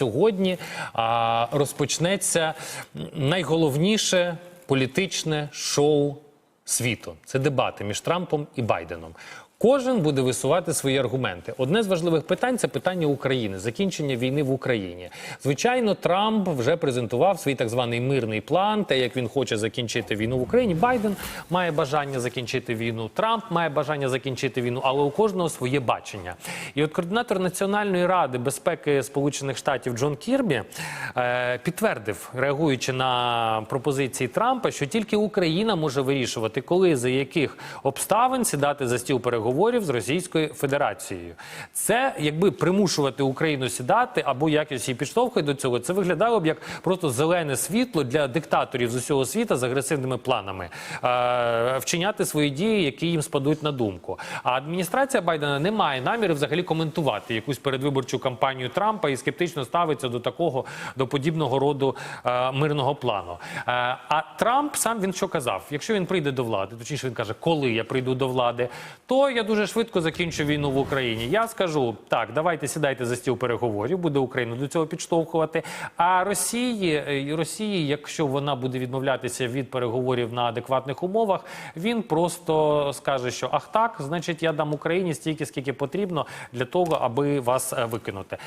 сьогодні розпочнеться найголовніше політичне шоу світу. Це дебати між Трампом і Байденом. Кожен буде висувати свої аргументи. Одне з важливих питань це питання України, закінчення війни в Україні. Звичайно, Трамп вже презентував свій так званий мирний план, те, як він хоче закінчити війну в Україні. Байден має бажання закінчити війну. Трамп має бажання закінчити війну, але у кожного своє бачення. І от координатор Національної ради безпеки Сполучених Штатів Джон Кірбі е, підтвердив, реагуючи на пропозиції Трампа, що тільки Україна може вирішувати, коли за яких обставин сідати за стіл переговорів з Російською Федерацією. Це якби примушувати Україну сідати або якось її підштовхує до цього. Це виглядало б як просто зелене світло для диктаторів з усього світу з агресивними планами е, вчиняти свої дії, які їм спадуть на думку. А адміністрація Байдена не має наміру взагалі коментувати якусь передвиборчу кампанію Трампа і скептично ставиться до такого до подібного роду е, мирного плану. Е, а Трамп сам він що казав? Якщо він прийде до влади, точніше він каже, коли я прийду до влади, то я дуже швидко закінчу війну в Україні. Я скажу так, давайте сідайте за стіл переговорів, буде Україну до цього підштовхувати. А Росії, е, Росії, якщо вона буде відмовлятися від переговорів на адекватних умовах, він просто скаже, що ах так, значить, я дам Україні стільки, скільки потрібно для того, аби вас е, викинути.